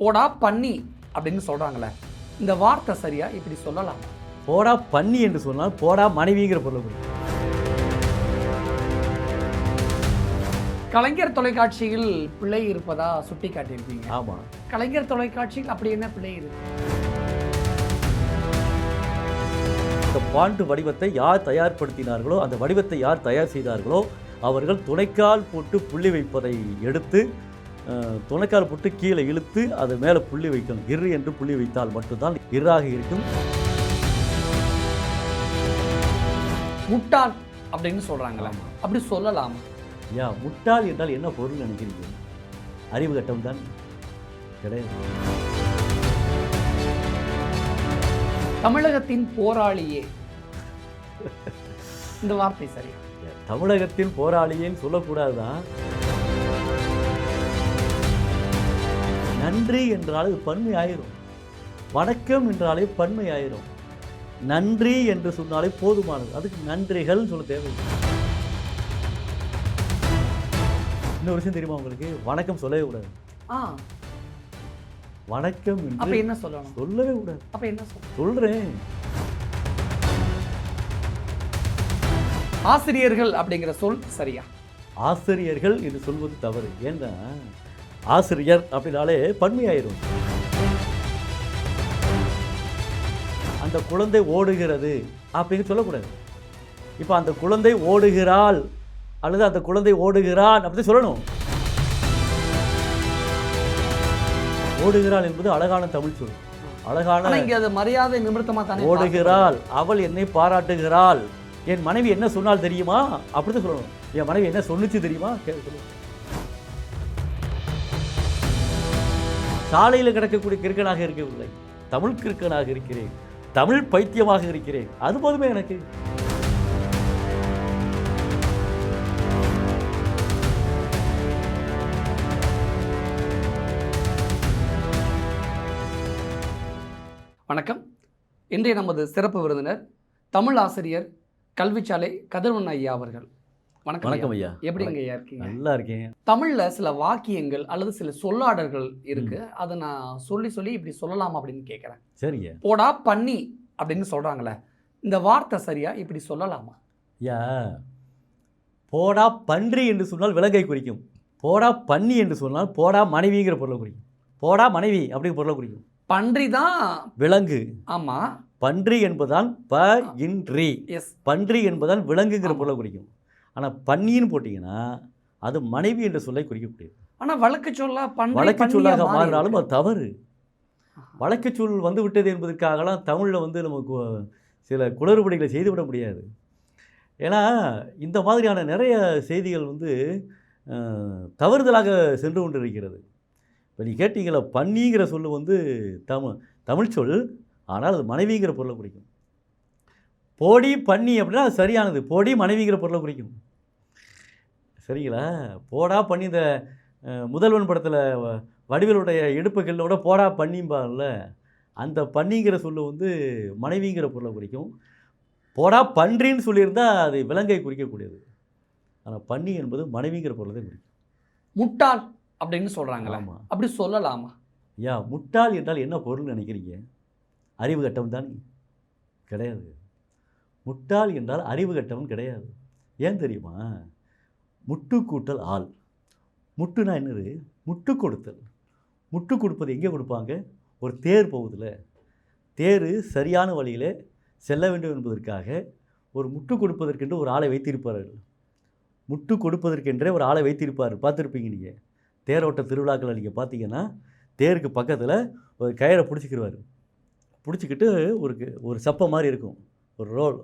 போடா பண்ணி அப்படின்னு சொல்றாங்களே. இந்த வார்த்தை சரியா? இப்படி சொல்லலாம். போடா பண்ணி என்று சொன்னால் போடா மனைவிங்கிற பொருளை கலைஞர் தொலைக்காட்சியில் பிழை இருப்பதா சுட்டி காட்டியிருப்பீங்க ஆமாம் கலைஞர் தொலைக்காட்சியில் அப்படி என்ன பிழை இருக்கு? இந்த பாண்டு வடிவத்தை யார் தயார்படுத்தினார்களோ அந்த வடிவத்தை யார் தயார் செய்தார்களோ அவர்கள் துணைக்கால் போட்டு புள்ளி வைப்பதை எடுத்து துணைக்கால் போட்டு கீழே இழுத்து அது மேலே புள்ளி வைக்கணும். இரு என்று புள்ளி வைத்தால் மட்டும்தான் இராக இருக்கும். முட்டாள் அப்படின்னு சொல்றாங்களே அப்படி சொல்லலாமா? யா முட்டாள் என்றால் என்ன பொருள் நினைக்கிறீங்க? அறிவு கட்டம் தான் கிடையாது. தமிழகத்தின் போராளியே. இந்த வார்த்தை சரியா? தமிழகத்தில் போராளியேன்னு சொல்லக்கூடாதுதான். நன்றி என்றால் அது பன்மை ஆயிரும் வணக்கம் என்றாலே பன்மை ஆயிரும் நன்றி என்று சொன்னாலே போதுமானது. அதுக்கு நன்றிகள்னு சொல்ல தேவை இன்னொரு விஷயம் தெரியுமா உங்களுக்கு? வணக்கம் சொல்லவே கூடாது. வணக்கம் அப்ப என்று என்ன சொல்லணும்? சொல்லவே கூடாது. அப்ப என்ன சொல்றேன். ஆசிரியர்கள் அப்படிங்கிற சொல் சரியா? ஆசிரியர்கள் என்று சொல்வது தவறு. ஏன்னா ஆசிரியர் அப்படின்னாலே பன்மையாயிரும் அந்த குழந்தை ஓடுகிறது அப்படின்னு சொல்லக்கூடாது. இப்போ அந்த குழந்தை ஓடுகிறாள் அல்லது அந்த குழந்தை ஓடுகிறான் அப்படி சொல்லணும். ஓடுகிறாள் என்பது அழகான தமிழ் சொல். அழகான இங்க அது மரியாதை நிமித்தமா தானே ஓடுகிறாள் அவள் என்னை பாராட்டுகிறாள். என் மனைவி என்ன சொன்னால் தெரியுமா? அப்படிதான் சொல்லணும். என் மனைவி என்ன சொன்னுச்சு தெரியுமா? கே- சாலையில் கிடக்கக்கூடிய கிறுக்கனாக இருக்கவில்லை. தமிழ் கிறுக்கனாக இருக்கிறேன். தமிழ் பைத்தியமாக இருக்கிறேன். அது போதுமே எனக்கு. வணக்கம். இன்றைய நமது சிறப்பு விருந்தினர் தமிழ் ஆசிரியர் கல்விச்சாலை கதிரவன் ஐயா அவர்கள். வணக்கம் வணக்கம் ஐயா. எப்படிங்க ஐயா இருக்கீங்க? நல்லா இருக்கேன். தமிழ்ல சில வாக்கியங்கள் அல்லது சில சொல்லாடல்கள் இருக்கு. அதை நான் சொல்லி சொல்லி இப்படி சொல்லலாமா அப்படின்னு கேட்குறேன் சரிங்க. போடா பண்ணி அப்படின்னு சொல்றாங்களே இந்த வார்த்தை சரியா? இப்படி சொல்லலாமா? ஐயா போடா பன்றி என்று சொன்னால் விலங்கை குறிக்கும். போடா பன்னி என்று சொன்னால் போடா மனைவிங்கிற பொருளை குறிக்கும். போடா மனைவி அப்படிங்கிற பொருளை குறிக்கும். பன்றி தான் விலங்கு. ஆமா. பன்றி என்பதான் ப இன்றி. எஸ் பன்றி என்பதால் விலங்குங்கிற. பொருளை குறிக்கும். ஆனால் பன்னின்னு போட்டிங்கன்னா அது மனைவி என்ற சொல்லை குறிக்கக்கூடியது. ஆனா வழக்கு சொல்ல பன்றி வழக்கு சொல்லாக மாறி மாறினாலும். அது தவறு. வழக்கு சொல் வந்து விட்டது என்பதற்காகலாம் தமிழில் வந்து நமக்கு சில குளறுபடிகளை செய்துவிட முடியாது. ஏன்னா இந்த மாதிரியான நிறைய செய்திகள் வந்து தவறுதலாக சென்று கொண்டிருக்கிறது. இப்போ நீ கேட்டீங்களா பன்னிங்கிற சொல்லு வந்து தமிழ் தமிழ் சொல் ஆனால் அது மனைவிங்கிற பொருளை குறிக்கும். போடி பன்னி அப்படின்னா அது சரியானது. போடி மனைவிங்கிற பொருளை குறிக்கும் சரிங்களா? போடா பண்ணி இந்த முதல்வன் படத்தில் வடிவேலுடைய இடுப்பு கல்லோட போடா பண்ணிம்பார்ல. அந்த பன்னிங்கிற சொல்லு வந்து மனைவிங்கிற பொருளை குறிக்கும் போடா பன்றின்னு சொல்லியிருந்தா அது விலங்கை குறிக்கக்கூடியது. ஆனால் பன்னி என்பது மனைவிங்கிற பொருளை தான் குறிக்கும் முட்டாள் அப்படின்னு சொல்றாங்களே. ஆமாம் அப்படி சொல்லலாமா? யா முட்டாள் என்றால் என்ன பொருள் நினைக்கிறீங்க? அறிவு கட்டம் தான். கிடையாது. முட்டாள் என்றால் அறிவு கட்டவன் கிடையாது. ஏன் தெரியுமா? முட்டு கூட்டல் ஆள். முட்டுனா என்னது? முட்டு கொடுத்தல். முட்டு கொடுப்பது எங்கே கொடுப்பாங்க? ஒரு தேர் போகுதுல. தேர் சரியான வழியில் செல்ல வேண்டும் என்பதற்காக ஒரு முட்டு கொடுப்பதற்கென்று ஒரு ஆளை வைத்திருப்பார்கள். முட்டு கொடுப்பதற்கென்றே ஒரு ஆளை வைத்திருப்பார் பார்த்துருப்பீங்க நீங்கள் தேரோட்ட திருவிழாக்களை நீங்கள் பார்த்தீங்கன்னா தேருக்கு பக்கத்தில் ஒரு கயிறை பிடிச்சிக்கிடுவார் பிடிச்சிக்கிட்டு ஒரு ஒரு சப்பை மாதிரி இருக்கும். ஒரு ரோல்.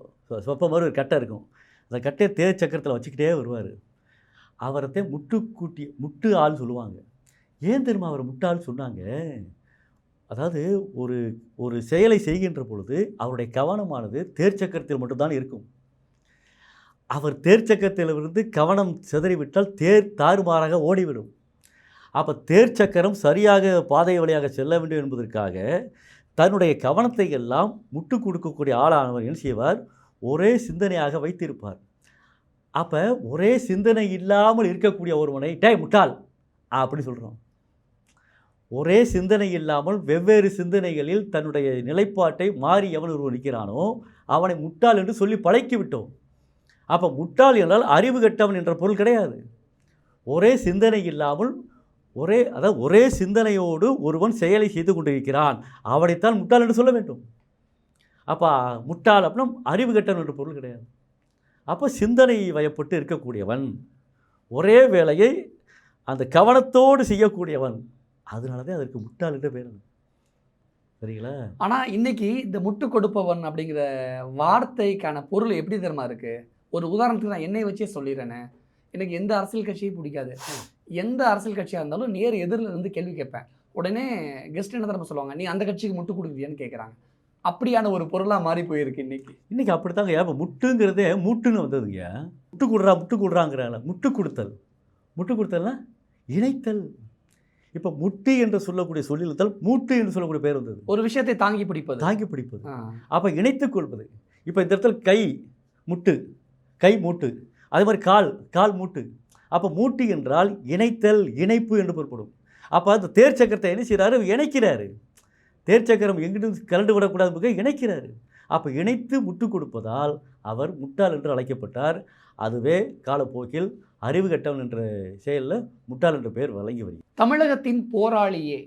சொப்ப மாதிரி ஒரு கட்டை இருக்கும். அந்த கட்டையை தேர் சக்கரத்தில் வச்சுக்கிட்டே வருவார். அவரத்தை முட்டு கூட்டி முட்டு ஆள் சொல்லுவாங்க. ஏன் தெரியுமா அவர் முட்டாள் சொன்னாங்க? அதாவது ஒரு ஒரு செயலை செய்கின்ற பொழுது அவருடைய கவனமானது தேர் சக்கரத்தில் மட்டும்தான் இருக்கும். அவர் தேர் சக்கரத்திலிருந்து கவனம் சிதறிவிட்டால் தேர் தாறுமாறாக ஓடிவிடும். அப்போ தேர் சக்கரம் சரியாக பாதை வழியாக செல்ல வேண்டும் என்பதற்காக தன்னுடைய கவனத்தை எல்லாம் முட்டு கொடுக்கக்கூடிய ஆளானவர் என்ன செய்வார்? ஒரே சிந்தனையாக வைத்திருப்பார். அப்போ ஒரே சிந்தனை இல்லாமல் இருக்கக்கூடிய ஒருவனை டே முட்டாள்! அப்படி சொல்கிறோம் ஒரே சிந்தனை இல்லாமல் வெவ்வேறு சிந்தனைகளில் தன்னுடைய நிலைப்பாட்டை மாறி எவன் ஒருவன் நிற்கிறானோ அவனை முட்டாள் என்று சொல்லி பழக்கி விட்டோம். அப்போ முட்டாள் என்றால் அறிவு கெட்டவன் என்ற பொருள் கிடையாது. ஒரே சிந்தனை இல்லாமல் ஒரே அதாவது ஒரே சிந்தனையோடு ஒருவன் செயலை செய்து கொண்டிருக்கிறான். அவனைத்தான் முட்டாள் என்று சொல்ல வேண்டும். அப்போ முட்டாள் அப்படின்னா அறிவு கெட்டவன் என்ற பொருள் கிடையாது. அப்போ சிந்தனை வயப்பட்டு இருக்கக்கூடியவன் ஒரே வேலையை அந்த கவனத்தோடு செய்யக்கூடியவன். அதனால தான் அதற்கு முட்டாள் என்ற பேர் சரிங்களா? ஆனால் இன்றைக்கி இந்த முட்டு கொடுப்பவன் அப்படிங்கிற வார்த்தைக்கான பொருள் எப்படி தெரியுமா இருக்குது ஒரு உதாரணத்துக்கு நான் என்னை வச்சே சொல்லிடுறேனே. எனக்கு எந்த அரசியல் கட்சியும் பிடிக்காது. எந்த அரசியல் கட்சியாக இருந்தாலும் நேர் எதிரில் இருந்து கேள்வி கேட்பேன். உடனே கெஸ்ட் என்ன தரப்ப சொல்லுவாங்க? நீ அந்த கட்சிக்கு முட்டு கொடுக்குறியான்னு கேட்குறாங்க அப்படியான ஒரு பொருளாக மாறி போயிருக்கு இன்னைக்கு. இன்றைக்கி அப்படித்தாங்க இப்போ முட்டுங்கிறதே மூட்டுன்னு வந்ததுங்க. முட்டு கொடுறா முட்டு கொடுறாங்கிறாங்கள முட்டு கொடுத்தல். முட்டு கொடுத்தல்னா இணைத்தல். இப்போ முட்டி என்று சொல்லக்கூடிய சொல்லிழுத்தல் மூட்டு என்று சொல்லக்கூடிய பேர் வந்தது. ஒரு விஷயத்தை தாங்கி பிடிப்பது. தாங்கி பிடிப்பது. அப்போ இணைத்துக் கொள்வது. இப்போ இந்த இடத்துல கை முட்டு கை மூட்டு. அதே மாதிரி கால் கால் மூட்டு. அப்போ மூட்டு என்றால் இணைத்தல் இணைப்பு என்று பொருள்படும். அப்போ அந்த தேர் சக்கரத்தை என்ன செய்கிறாரு இணைக்கிறாரு. தேர் சக்கரம் எங்கிட்டு கலண்டு விடக்கூடாது இணைக்கிறாரு. அப்போ இணைத்து முட்டு கொடுப்பதால் அவர் முட்டாள் என்று அழைக்கப்பட்டார். அதுவே காலப்போக்கில் அறிவு கட்டவன் என்ற செயலில் முட்டாள் என்ற பெயர் வழங்கி வருகிறது. தமிழகத்தின் போராளியே.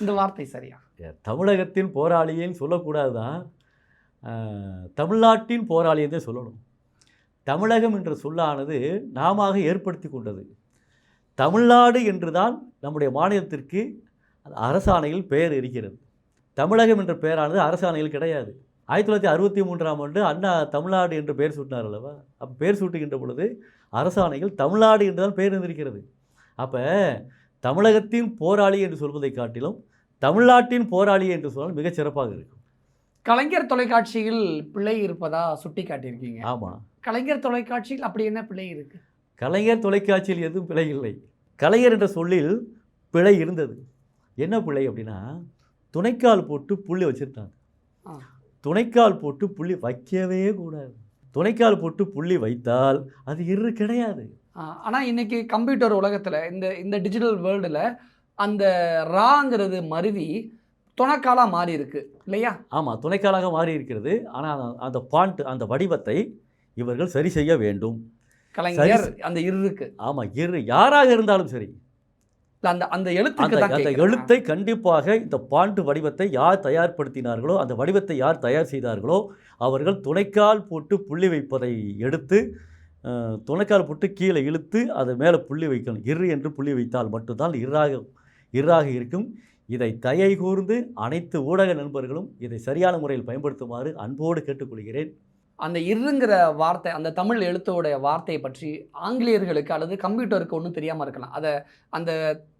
இந்த வார்த்தை சரியா? தமிழகத்தின் போராளியேன்னு சொல்லக்கூடாது தான் தமிழ்நாட்டின் போராளியை சொல்லணும். தமிழகம் என்ற சொல்லானது நாம ஏற்படுத்தி கொண்டது. தமிழ்நாடு என்று தான் நம்முடைய மாநிலத்திற்கு அரசாணையில் பெயர் இருக்கிறது. தமிழகம் என்ற பெயரானது அரசாணையில் கிடையாது. ஆயிரத்தி தொள்ளாயிரத்தி அறுபத்தி மூன்றாம் ஆண்டு அண்ணா தமிழ்நாடு என்று பெயர் சூட்டினார் அல்லவா? அப்போ பெயர் சூட்டுகின்ற பொழுது அரசாணையில் தமிழ்நாடு என்று தான் பெயர் இருந்திருக்கிறது. அப்போ தமிழகத்தின் போராளி என்று சொல்வதை காட்டிலும் தமிழ்நாட்டின் போராளி என்று சொன்னால் மிகச் சிறப்பாக இருக்கும். கலைஞர் தொலைக்காட்சியில் பிழை இருப்பதா சுட்டி காட்டியிருக்கீங்க ஆமாம் கலைஞர் தொலைக்காட்சியில் அப்படி என்ன பிழை இருக்கு? கலைஞர் தொலைக்காட்சியில் எதுவும் பிழை இல்லை. கலைஞர் என்ற சொல்லில் பிழை இருந்தது. என்ன பிழை அப்படின்னா துணைக்கால் போட்டு புள்ளி வச்சுருந்தாங்க ஆ. துணைக்கால் போட்டு புள்ளி வைக்கவே கூடாது. துணைக்கால் போட்டு புள்ளி வைத்தால் அது இரு கிடையாது. ஆஹ் ஆனா இன்னைக்கு கம்ப்யூட்டர் உலகத்துல இந்த இந்த டிஜிட்டல் வேர்ல்டுல அந்த ராங்கிறது மருவி துணக்காலா மாறி இருக்கு இல்லையா? ஆமாம் துணைக்காலாக மாறி இருக்கிறது ஆனால் அந்த பாண்ட் அந்த வடிவத்தை இவர்கள் சரி செய்ய வேண்டும். கலைஞர் அந்த இருக்கு. ஆமாம் இரு யாராக இருந்தாலும் சரி. அந்த அந்த எழுத்துக்கு. எழுத்தை கண்டிப்பாக இந்த பாண்டு வடிவத்தை யார் தயார்படுத்தினார்களோ அந்த வடிவத்தை யார் தயார் செய்தார்களோ அவர்கள் துணைக்கால் போட்டு புள்ளி வைப்பதை எடுத்து துணைக்கால் போட்டு கீழே இழுத்து அது மேலே புள்ளி வைக்கணும். இரு என்று புள்ளி வைத்தால் மட்டும்தான் இராக இராக இருக்கும். இதை தயை கூர்ந்து அனைத்து ஊடக நண்பர்களும் இதை சரியான முறையில் பயன்படுத்துமாறு அன்போடு கேட்டுக்கொள்கிறேன். அந்த இருங்கிற வார்த்தை அந்த தமிழ் எழுத்தோடைய வார்த்தையை பற்றி ஆங்கிலேயர்களுக்கு அல்லது கம்ப்யூட்டருக்கு ஒன்றும் தெரியாமல் இருக்கலாம். அதை அந்த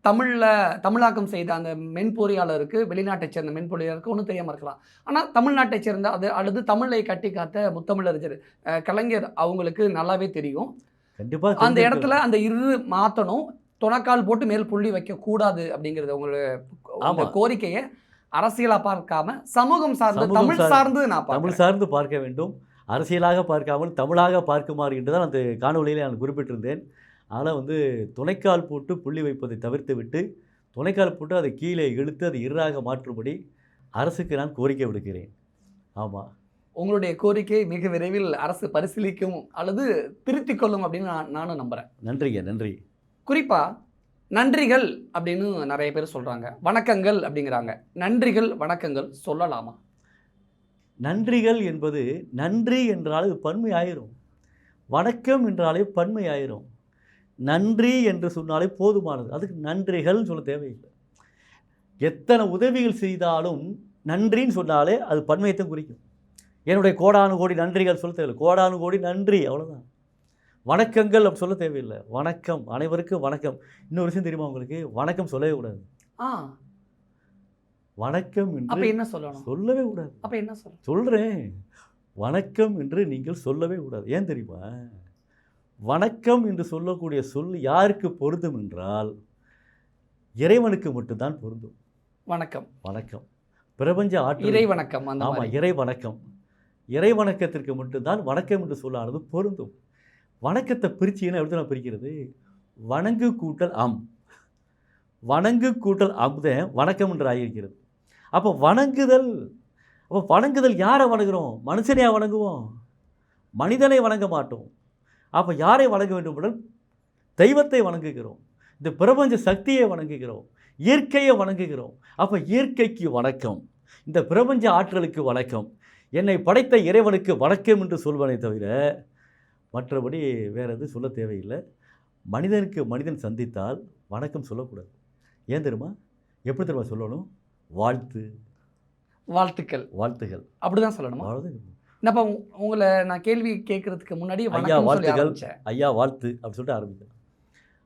தமிழில் தமிழாக்கம் செய்த அந்த மென்பொறியாளருக்கு வெளிநாட்டைச் சேர்ந்த மென்பொறியாளருக்கு ஒன்றும் தெரியாமல் இருக்கலாம். ஆனால் தமிழ்நாட்டைச் சேர்ந்த அது அல்லது தமிழை கட்டி காத்த முத்தமிழறிஞர் கலைஞர் அவங்களுக்கு நல்லாவே தெரியும். கண்டிப்பாக அந்த இடத்துல அந்த இரு மாற்றணும் துணக்கால் போட்டு மேல் புள்ளி வைக்கக்கூடாது அப்படிங்கிறது உங்களோட அந்த ஆமா. கோரிக்கையை அரசியலா பார்க்காம சமூகம் சார்ந்து தமிழ் சார்ந்து- நான் தமிழ். சார்ந்து பார்க்க வேண்டும். அரசியலாக பார்க்காமல் தமிழாக பார்க்குமாறு என்று தான் அந்த காணொளியிலே நான் குறிப்பிட்டிருந்தேன். அதனால் வந்து துணைக்கால் போட்டு புள்ளி வைப்பதை தவிர்த்து விட்டு துணைக்கால் போட்டு அதை கீழே இழுத்து அதை இறாக மாற்றும்படி அரசுக்கு நான் கோரிக்கை விடுக்கிறேன். ஆமாம் உங்களுடைய கோரிக்கை மிக விரைவில் அரசு பரிசீலிக்கும் அல்லது திருத்திக் கொள்ளும் அப்படின்னு நான் நானும் நம்புறேன். நன்றிங்க நன்றி. குறிப்பா நன்றிகள் அப்படின்னு நிறைய பேர் சொல்றாங்க. வணக்கங்கள் அப்படிங்கிறாங்க. நன்றிகள் வணக்கங்கள் சொல்லலாமா? நன்றிகள் என்பது நன்றி என்றால் பன்மை ஆயிரும் வணக்கம் என்றாலே பன்மை ஆயிரும் நன்றி என்று சொன்னாலே போதுமானது. அதுக்கு நன்றிகள்னு சொல்ல தேவையில்லை. எத்தனை உதவிகள் செய்தாலும் நன்றின்னு சொன்னாலே அது பன்மையத்தை குறிக்கும். என்னுடைய கோடானு கோடி நன்றிகள் சொல்ல தேவையில்லை. கோடானு கோடி நன்றி அவ்வளோதான் வணக்கங்கள் அப்படி சொல்ல தேவையில்லை. வணக்கம். அனைவருக்கும் வணக்கம். இன்னொரு விஷயம் தெரியுமா உங்களுக்கு? வணக்கம் சொல்லவே கூடாது. ஆ. வணக்கம் அப்ப என்று என்ன சொல்லணும்? சொல்லவே கூடாது. அப்ப என்ன சொல்லணும்? சொல்கிறேன் வணக்கம் என்று நீங்கள் சொல்லவே கூடாது. ஏன் தெரியுமா? வணக்கம் என்று சொல்லக்கூடிய சொல் யாருக்கு பொருந்தும் என்றால் இறைவனுக்கு மட்டும்தான் பொருந்தும். வணக்கம். வணக்கம். பிரபஞ்ச ஆற்றல். இறை வணக்கம் ஆமாம் இறை வணக்கம் இறை வணக்கத்திற்கு மட்டும்தான் வணக்கம் என்று சொல்லானது பொருந்தும். வணக்கத்தை பிரிச்சிங்கன்னா எப்படி நான் பிரிக்கிறது? வணங்கு கூட்டல் அம். வணங்கு கூட்டல் அமுதன் வணக்கம் என்று ஆகியிருக்கிறது. அப்போ வணங்குதல் அப்போ வணங்குதல் யாரை வணங்குகிறோம் மனுஷனையா வணங்குவோம்? மனிதனை வணங்க மாட்டோம். அப்போ யாரை வணங்க வேண்டும் என்றால் தெய்வத்தை வணங்குகிறோம். இந்த பிரபஞ்ச சக்தியை வணங்குகிறோம். இயற்கையை வணங்குகிறோம். அப்போ இயற்கைக்கு வணக்கம். இந்த பிரபஞ்ச ஆற்றலுக்கு வணக்கம். என்னை படைத்த இறைவனுக்கு வணக்கம் என்று சொல்வனை தவிர மற்றபடி வேறு எதுவும் சொல்ல தேவையில்லை. மனிதனுக்கு மனிதன் சந்தித்தால் வணக்கம் சொல்லக்கூடாது. ஏன் தெரியுமா? எப்படி தெரியுமா சொல்லணும்? வாழ்த்து. வாழ்த்துக்கள். வாழ்த்துகள். அப்படிதான் சொல்லணுமா. என்னப்பா உங்களை நான் கேள்வி கேட்கறதுக்கு முன்னாடி ஐயா, வாழ்த்துக்கள். ஆரம்பிச்சேன். ஐயா வாழ்த்து அப்படி சொல்லிட்டு ஆரம்பிக்கிறேன்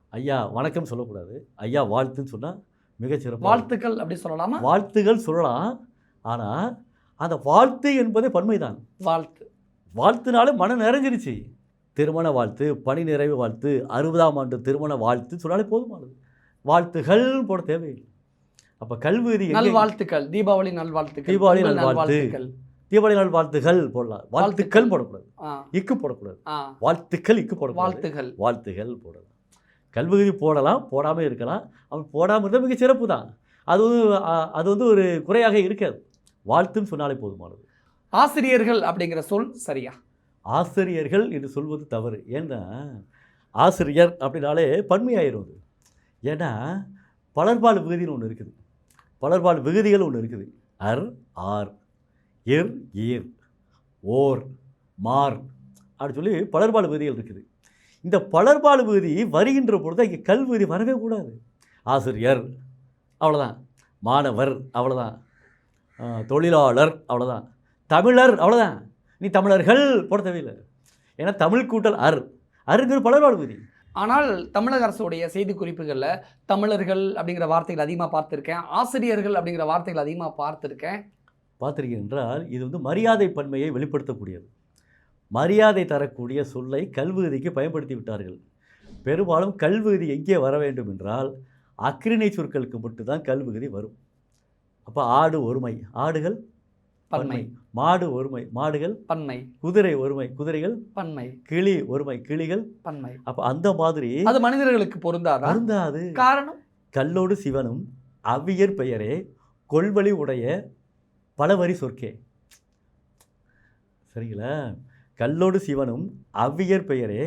ஐயா வணக்கம் சொல்லக்கூடாது. ஐயா வாழ்த்துன்னு சொன்னால் மிகச்சிறப்பு வாழ்த்துக்கள் அப்படி சொல்லலாமா? வாழ்த்துகள் சொல்லலாம். ஆனால் அந்த வாழ்த்து என்பதே பன்மைதான். வாழ்த்து. வாழ்த்துனாலே மனம் நிறைஞ்சிருச்சு. திருமண வாழ்த்து பணி நிறைவு வாழ்த்து அறுபதாம் ஆண்டு திருமண வாழ்த்து சொன்னாலே போதுமானது. வாழ்த்துகள் போட தேவையில்லை. அப்போ கல்விதி நல்வாழ்த்துக்கள் தீபாவளி நல்வாழ்த்துக்கள் தீபாவளி. நல்வாழ்த்துக்கள். தீபாவளி நாள் வாழ்த்துகள் போடலாம். வாழ்த்துக்கள் போடக்கூடாது. இக்கு போடக்கூடாது. வாழ்த்துக்கள் இக்கு போடக்கூடாது. வாழ்த்துகள் வாழ்த்துகள் போடலாம். கல்விகுதி போடலாம் போடாமல் இருக்கலாம். அவன் போடாமல் இருந்தால் மிக சிறப்பு தான். அது அது வந்து ஒரு குறையாக இருக்காது. வாழ்த்துன்னு சொன்னாலே போதுமானது. ஆசிரியர்கள் அப்படிங்கிற சொல் சரியா? ஆசிரியர்கள் என்று சொல்வது தவறு. ஏன்னா ஆசிரியர் அப்படின்னாலே பன்மையாயிரும் அது. ஏன்னா பலர்பால் விகுதின்னு ஒன்று இருக்குது. பலர்பால் விகுதிகள் ஒன்று இருக்குது. அர் ஆர் எர் ஏர் ஓர் மார் அப்படின்னு சொல்லி பலர்பால் விகுதிகள் இருக்குது. இந்த பலர்பால் விகுதி வருகின்ற பொழுது இங்கே கல் விகுதி வரவே கூடாது ஆசிரியர் அவ்வளோதான் மாணவர் அவ்வளோதான் தொழிலாளர் அவ்வளோதான் தமிழர் அவ்வளோதான் நீ தமிழர்கள் போட தேவையில்லை ஏன்னா தமிழ் கூட்டல் அர். அருங்கிற பலர்பால் விகுதி. ஆனால் தமிழக அரசுடைய செய்தி குறிப்புகளில் தமிழர்கள் அப்படிங்கிற வார்த்தைகள் அதிகமாக பார்த்துருக்கேன். ஆசிரியர்கள் அப்படிங்கிற வார்த்தைகள் அதிகமாக பார்த்துருக்கேன். பார்த்துருக்கேன் என்றால் இது வந்து மரியாதை பன்மையை வெளிப்படுத்தக்கூடியது. மரியாதை தரக்கூடிய சொல்லை கல்விகுதிக்கு பயன்படுத்தி விட்டார்கள். பெரும்பாலும் கல்விகுதி எங்கே வர வேண்டும் என்றால் அக்ரிணை சொற்களுக்கு மட்டும்தான் கல்விகுதி வரும். அப்போ ஆடு ஒருமை. ஆடுகள் பன்மை. மாடு ஒருமை. மாடுகள் பன்மை. குதிரை ஒருமை. குதிரைகள் பன்மை. கிளி ஒருமை. கிளிகள் பன்மை. அப்போ அந்த மாதிரி அது மனிதர்களுக்கு பொருந்தாதா? அருந்தாது காரணம்? கல்லோடு சிவனும் அவ்வியர் பெயரே கொள்வழி உடைய பலவரி சொற்கே. சரிங்களா? கல்லோடு சிவனும் அவ்வியர் பெயரே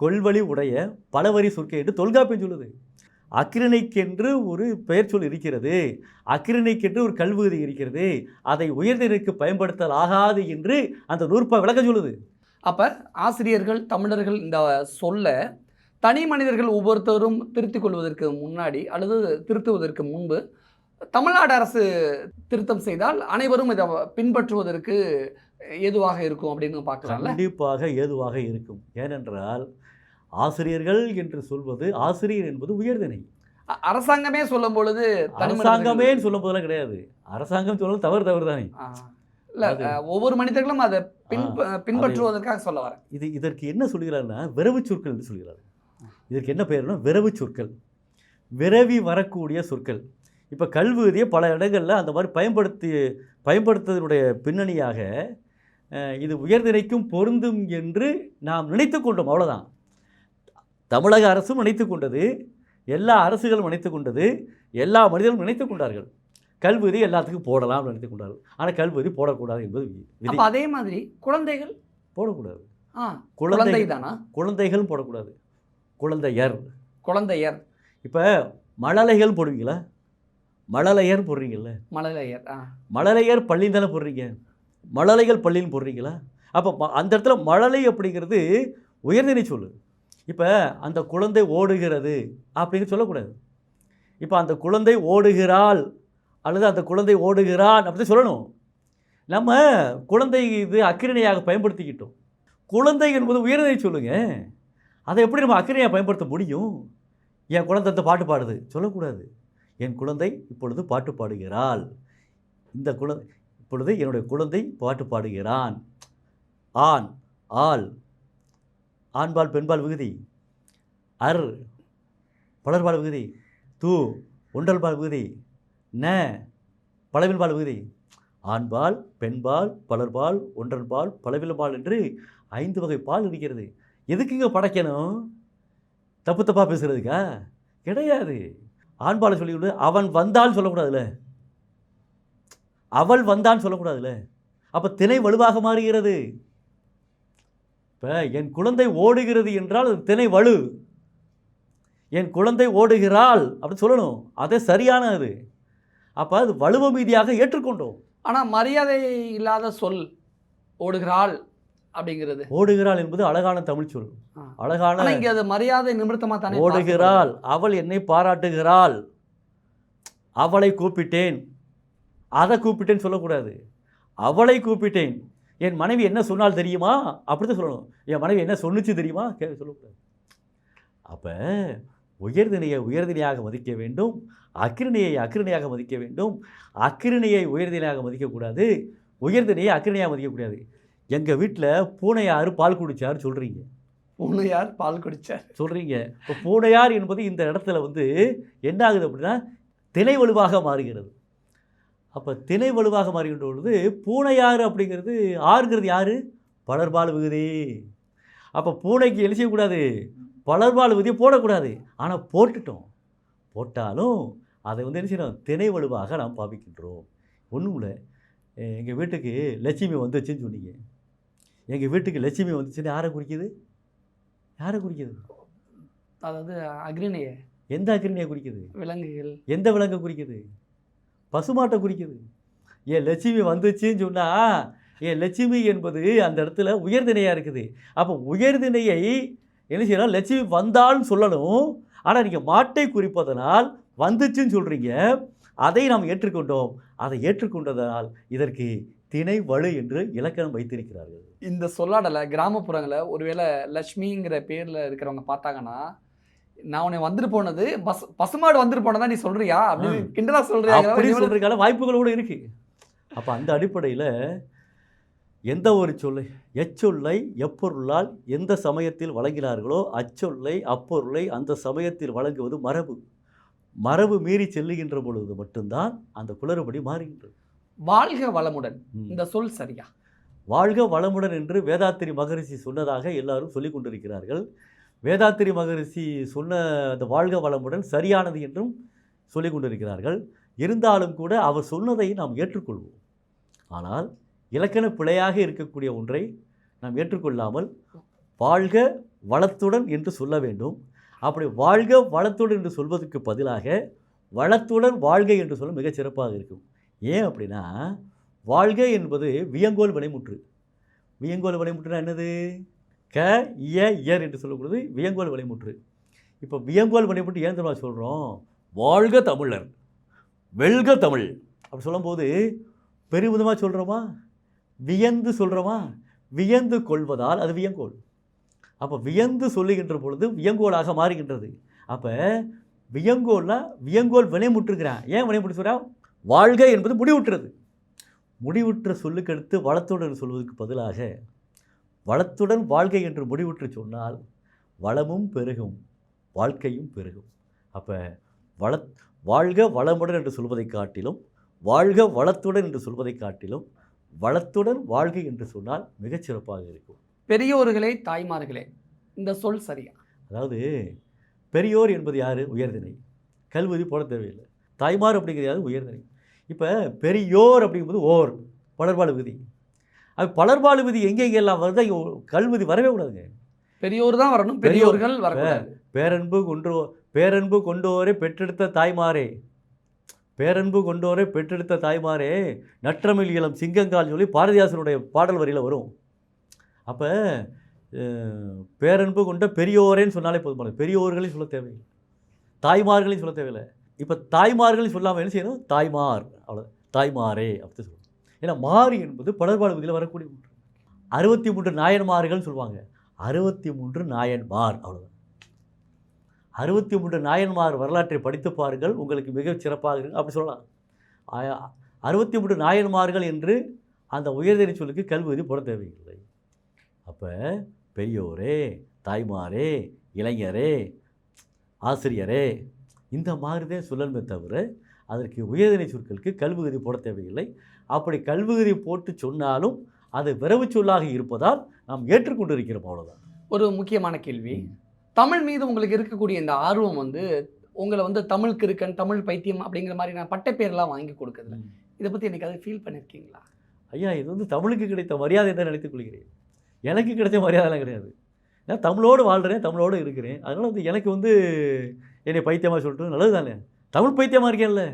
கொள்வழி உடைய பலவரி சொற்கே என்று தொல்காப்பியம் சொல்லுது. அக்கிரணைக்கென்று ஒரு பெயர் சொல் இருக்கிறது. அக்கிரணைக்கென்று ஒரு கல்விகுதி இருக்கிறது. அதை உயர்நிலைக்கு பயன்படுத்தல் ஆகாது என்று அந்த நூற்பா விளக்க சொல்லுது. அப்போ ஆசிரியர்கள் தமிழர்கள் இந்த சொல்ல தனி மனிதர்கள் ஒவ்வொருத்தரும் திருத்திக் கொள்வதற்கு முன்னாடி அல்லது திருத்துவதற்கு முன்பு தமிழ்நாடு அரசு திருத்தம் செய்தால் அனைவரும் இதை பின்பற்றுவதற்கு ஏதுவாக இருக்கும் அப்படின்னு பார்க்கலாம்ல கண்டிப்பாக ஏதுவாக இருக்கும். ஏனென்றால் ஆசிரியர்கள் என்று சொல்வது ஆசிரியர் என்பது உயர்திணை அ- அரசாங்கமே சொல்லும் பொழுது அரசாங்கமே சொல்லும் போதெல்லாம் கிடையாது. அரசாங்கம் சொல்றது தவறு தவறு தானே. இல்ல ஒவ்வொரு மனிதர்களும் அதை பின் பின்பற்றுவதற்காக சொல்ல வரேன். இது இதற்கு என்ன சொல்கிறார்னா விரவு சொற்கள் என்று சொல்கிறார் இதற்கு என்ன பெயர்னா விரவு சொற்கள். விரவி வரக்கூடிய சொற்கள். இப்போ கல்விதியை பல இடங்களில் அந்த மாதிரி பயன்படுத்தி பயன்படுத்துவதனுடைய பின்னணியாக இது உயர்திணைக்கும் பொருந்தும் என்று நாம் நினைத்து கொண்டோம் அவ்வளோதான் தமிழக அரசும் நினைத்து கொண்டது எல்லா அரசுகளும் நினைத்து கொண்டது எல்லா மனிதர்களும் நினைத்து கொண்டார்கள். கல்விதி எல்லாத்துக்கும் போடலாம் நினைத்து கொண்டார்கள். ஆனால் கல்விதி போடக்கூடாது என்பது அதே மாதிரி குழந்தைகள்? போடக்கூடாது. குழந்தை தானா குழந்தைகள் போடக்கூடாது. குழந்தையர். குழந்தையர். இப்போ மழலைகள் போடுவீங்களா? மழலையர் போடுறீங்கல்ல? மழலையர் மழலையர் பள்ளின்னு தானே போடுறீங்க? மழலைகள் பள்ளின்னு போடுறீங்களா? அப்போ அந்த இடத்துல மழலை அப்படிங்கிறது உயர்நிலை சொல்லு. இப்போ அந்த குழந்தை ஓடுகிறது அப்படின்னு சொல்லக்கூடாது. இப்போ அந்த குழந்தை ஓடுகிறாள் அல்லது அந்த குழந்தை ஓடுகிறான் அப்படி சொல்லணும். நம்ம குழந்தை இது அக்கிரணையாக பயன்படுத்திக்கிட்டோம். குழந்தை என்பது உயர்நிலை சொல்லுங்கள் அதை எப்படி நம்ம அக்கிரணையாக பயன்படுத்த முடியும்? என் குழந்தை இந்த பாட்டு பாடுது. சொல்லக்கூடாது. என் குழந்தை இப்பொழுது பாட்டு பாடுகிறாள். இந்த குழந்தை இப்பொழுது என்னுடைய குழந்தை பாட்டு பாடுகிறான். ஆண் ஆள் ஆண்பால் பெண்பால் விகுதி. அர் பலர்பால் விகுதி. தூ ஒன்றல்பால் விகுதி. ந பலவில்பால் விகுதி. ஆண்பால் பெண்பால் பலர்பால் ஒன்றன்பால் பலவில்பால் என்று ஐந்து வகை பால் இருக்கிறது. எதுக்குங்க படைக்கணும்? தப்பு தப்பாக பேசுகிறதுக்கா கிடையாது. ஆண்பாலை சொல்லிக்கிட்டு அவன் வந்தான்னு சொல்லக்கூடாதுல்ல. அவள் வந்தான்னு சொல்லக்கூடாதுல்ல. அப்போ திணை வலுவாக மாறுகிறது. இப்போ என் குழந்தை ஓடுகிறது என்றால் அது திணை வலு. என் குழந்தை ஓடுகிறாள் அப்படின்னு சொல்லணும். அதே சரியான அது அப்போ அது வலுவ மீதியாக ஏற்றுக்கொண்டோம். ஆனா மரியாதை இல்லாத சொல் ஓடுகிறாள் அப்படிங்கிறது. ஓடுகிறாள் என்பது அழகான தமிழ் சொல். அழகான இங்க அது மரியாதை நிமித்தமா தானே ஓடுகிறாள் அவள் என்னை பாராட்டுகிறாள். அவளை கூப்பிட்டேன். அதை கூப்பிட்டேன்னு சொல்லக்கூடாது. அவளை கூப்பிட்டேன். என் மனைவி என்ன சொன்னால் தெரியுமா? அப்படிதான் சொல்லணும். என் மனைவி என்ன சொன்னுச்சு தெரியுமா? கே சொல்லக்கூடாது. அப்போ உயர்தினையை உயர்தினையாக மதிக்க வேண்டும். அக்கிரணியை அக்கிரணியாக மதிக்க வேண்டும். அக்கிரணியை உயர்தினையாக மதிக்கக்கூடாது. உயர்தினையை அக்கிரணியாக மதிக்கக்கூடாது. எங்கள் வீட்டில் பூனையார் பால் குடிச்சார் சொல்கிறீங்க ஒண்ணு யார் பால் குடிச்சார். சொல்கிறீங்க இப்போ பூனையார் என்பது இந்த இடத்துல வந்து என்ன ஆகுது அப்படின்னா திணை வலுவாக மாறுகிறது. அப்போ திணை வலுவாக மாறுகின்ற பொழுது பூனையார் அப்படிங்கிறது ஆறுங்கிறது யார்? பலர்பால் விகுதி அப்போ பூனைக்கு செய்யக்கூடாது? பலர்பால் விகுதியை போடக்கூடாது. ஆனால் போட்டுட்டோம். போட்டாலும் அதை வந்து என்ன செய்யணும் திணை வலுவாக நாம் பாவிக்கின்றோம். ஒன்றும் இல்லை. எங்கள் வீட்டுக்கு லட்சுமி வந்துச்சுன்னு சொன்னீங்க. எங்கள் வீட்டுக்கு லட்சுமி வந்துச்சுன்னு யாரை குறிக்குது? யாரை குறிக்குது? அதாவது அக்ரிணைய எந்த அக்கிரணியை குறிக்குது? விலங்குகள். எந்த விலங்கை குறிக்குது? பசுமாட்டை குறிக்குது ஏன் லட்சுமி வந்துச்சுன்னு சொன்னால் ஏன் லட்சுமி என்பது அந்த இடத்துல உயர்திணையாக இருக்குது. அப்போ உயர்திணையை என்ன செய்யணும் லட்சுமி வந்தால்னு சொல்லணும். ஆனால் நீங்கள் மாட்டை குறிப்பதனால் வந்துச்சுன்னு சொல்கிறீங்க அதை நாம் ஏற்றுக்கொண்டோம். அதை ஏற்றுக்கொண்டதனால் இதற்கு திணை வலு என்று இலக்கணம் வைத்திருக்கிறார்கள். இந்த சொல்லாடலை கிராமப்புறங்களில் ஒருவேளை லட்சுமிங்கிற பேரில் இருக்கிறவங்க பார்த்தாங்கன்னா நான் உன்னை வந்துட்டு போனது பஸ் பசுமாடு வந்துட்டு போனதா நீ சொல்றியா? அப்படின்னு கிண்டலா சொல்றியா? சொல்றதுக்கான வாய்ப்புகள் கூட இருக்கு. அப்போ அந்த அடிப்படையில் எந்த ஒரு சொல்லை எச்சொல்லை எப்பொருளால் எந்த சமயத்தில் வழங்கினார்களோ அச்சொல்லை அப்பொருளை அந்த சமயத்தில் வழங்குவது மரபு. மரபு மீறி செல்லுகின்ற பொழுது மட்டும்தான் அந்த குளறுபடி மாறுகின்றது. வாழ்க வளமுடன். இந்த சொல் சரியா? வாழ்க வளமுடன் என்று வேதாத்திரி மகரிஷி சொன்னதாக எல்லாரும் சொல்லிக் கொண்டிருக்கிறார்கள். வேதாத்திரி மகரிஷி சொன்ன அந்த வாழ்க வளமுடன் சரியானது என்றும் சொல்லிக் கொண்டிருக்கிறார்கள். இருந்தாலும் கூட அவர் சொன்னதை நாம் ஏற்றுக்கொள்வோம். ஆனால் இலக்கண பிழையாக இருக்கக்கூடிய ஒன்றை நாம் ஏற்றுக்கொள்ளாமல் வாழ்க வளத்துடன் என்று சொல்ல வேண்டும். அப்படி வாழ்க வளத்துடன் என்று சொல்வதற்கு பதிலாக வளத்துடன் வாழ்க என்று சொல்ல மிகச் சிறப்பாக இருக்கும். ஏன் அப்படின்னா வாழ்க என்பது வியங்கோல் வினைமுற்று வியங்கோல் வினைமுற்றுனா என்னது? க இய இயர் என்று சொல்லக்கூடியது வியங்கோல் வினைமுற்று இப்போ வியங்கோல் வினைமுற்று ஏன் தெரியுமா சொல்கிறோம் வாழ்க தமிழர் வெல்க தமிழ் அப்படி சொல்லும்போது பெருமிதமாக சொல்கிறோமா வியந்து சொல்கிறோமா வியந்து கொள்வதால் அது வியங்கோல் அப்போ வியந்து சொல்லுகின்ற பொழுது வியங்கோலாக மாறுகின்றது. அப்போ வியங்கோலில் வியங்கோல் வினைமுற்றுகிறான் ஏன் வினைமுற்று சொல்கிறான் வாழ்க என்பது முடிவுற்றது. முடிவுற்ற சொல்லுக்கடுத்து வளத்தோடு சொல்வதற்கு பதிலாக வளத்துடன் வாழ்க்கை என்று முடிவுற்று சொன்னால் வளமும் பெருகும் வாழ்க்கையும் பெருகும். அப்போ வள வாழ்க வளமுடன் என்று சொல்வதை காட்டிலும் வாழ்க வளத்துடன் என்று சொல்வதை காட்டிலும் வளத்துடன் வாழ்க என்று சொன்னால் மிகச் சிறப்பாக இருக்கும். பெரியோர்களே தாய்மார்களே இந்த சொல் சரியா? அதாவது பெரியோர் என்பது யார்? உயர்திணை. கல்விதி போட தேவையில்லை. தாய்மார் அப்படிங்கிறது யாரு? உயர்திணை. இப்போ பெரியோர் அப்படிங்கும்போது ஓர் பலர்பாடு விதி அது பலர்பாடு விதி எங்கே எங்கெல்லாம் வருதோ கல்விதி வரவே கூடாதுங்க. பெரியோர் தான் வரணும் பெரியோர். பெரியோர்கள் வரக்கூடாது. பேரன்பு கொண்டு பேரன்பு கொண்டோரை பெற்றெடுத்த தாய்மாரே. பேரன்பு கொண்டோரை பெற்றெடுத்த தாய்மாரே நற்றமிழ் இளம் சிங்கங்கால் சொல்லி பாரதிதாசனுடைய பாடல் வரியில் வரும். அப்போ பேரன்பு கொண்ட பெரியோரேன்னு சொன்னாலே போதுமான பெரியோர்களையும் சொல்ல தேவையில்லை. தாய்மார்களையும் சொல்ல தேவையில்லை. இப்போ தாய்மார்களையும் சொல்லாமல் என்ன செய்யணும்? தாய்மார் அவ்வளோ தாய்மாரே அப்படி சொல்லணும் ஏன்னா மாறி என்பது படர்பாடு வரக்கூடிய ஒன்று. அறுபத்தி மூன்று நாயன்மார்கள்னு சொல்லுவாங்க அறுபத்தி மூன்று நாயன்மார் அவ்வளோதான் அறுபத்தி மூன்று நாயன்மார் வரலாற்றை படித்து பாருங்கள் உங்களுக்கு மிக சிறப்பாக இருக்கு அப்படி சொல்லலாம். அறுபத்தி மூன்று நாயன்மார்கள் என்று அந்த உயர்தறி சொல்லுக்கு கல்வி போட தேவையில்லை. அப்போ பெரியோரே தாய்மாரே இளைஞரே ஆசிரியரே இந்த மாதிரி தான் சொல்லணுமே தவிர அதற்கு உயர்தனை சொற்களுக்கு கல்விகுதி போட தேவையில்லை. அப்படி கல்விகுதி போட்டு சொன்னாலும் அது விரவு சொல்லாக இருப்பதால் நாம் ஏற்றுக்கொண்டிருக்கிறோம் அவ்வளோதான் ஒரு முக்கியமான கேள்வி. தமிழ் மீது உங்களுக்கு இருக்கக்கூடிய இந்த ஆர்வம் வந்து உங்களை வந்து தமிழ் கிறுக்கன் தமிழ் பைத்தியம் அப்படிங்கிற மாதிரி நான் பட்டப்பேர்லாம் வாங்கி கொடுக்குறது இதை பற்றி எனக்கு அதை ஃபீல் பண்ணியிருக்கீங்களா ஐயா இது வந்து தமிழுக்கு கிடைத்த மரியாதை தான் நினைத்துக் கொள்கிறேன். எனக்கு கிடைத்த மரியாதைலாம் கிடையாது. நான் தமிழோடு வாழ்கிறேன் தமிழோடு இருக்கிறேன். அதனால் வந்து எனக்கு வந்து என்னை பைத்தியமாக சொல்லிட்டு நல்லது தானே தமிழ் பைத்தியமாக இருக்கேன்ல.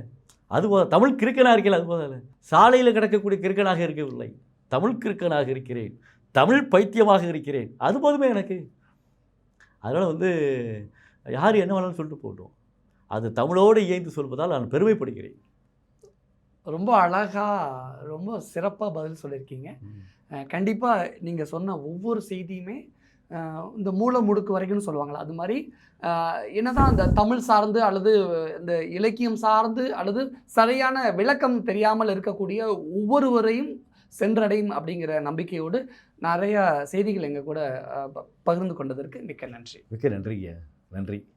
அது தமிழ் கிறுக்கனாக இருக்கேன் அது போதால சாலையில் கிடக்கக்கூடிய கிறுக்கனாக இருக்கவில்லை. தமிழ் கிறுக்கனாக இருக்கிறேன். தமிழ் பைத்தியமாக இருக்கிறேன். அது போதுமே எனக்கு. அதனால் வந்து யார் என்ன வேணாலும் சொல்லிட்டு போட்டோம் அது தமிழோடு இயைந்து சொல்வதால் நான் பெருமைப்படுகிறேன். ரொம்ப அழகா ரொம்ப சிறப்பாக பதில் சொல்லியிருக்கீங்க. கண்டிப்பாக நீங்கள் சொன்ன ஒவ்வொரு செய்தியுமே இந்த மூல முடுக்கு வரைக்கும்னு சொல்லுவாங்களா அது மாதிரி என்னதான் இந்த தமிழ் சார்ந்து அல்லது இந்த இலக்கியம் சார்ந்து அல்லது சரியான விளக்கம் தெரியாமல் இருக்கக்கூடிய ஒவ்வொருவரையும் சென்றடையும் அப்படிங்கிற நம்பிக்கையோடு நிறைய செய்திகள் எங்கள் கூட ப- பகிர்ந்து கொண்டதற்கு மிக்க நன்றி. மிக்க நன்றிங்க. நன்றி.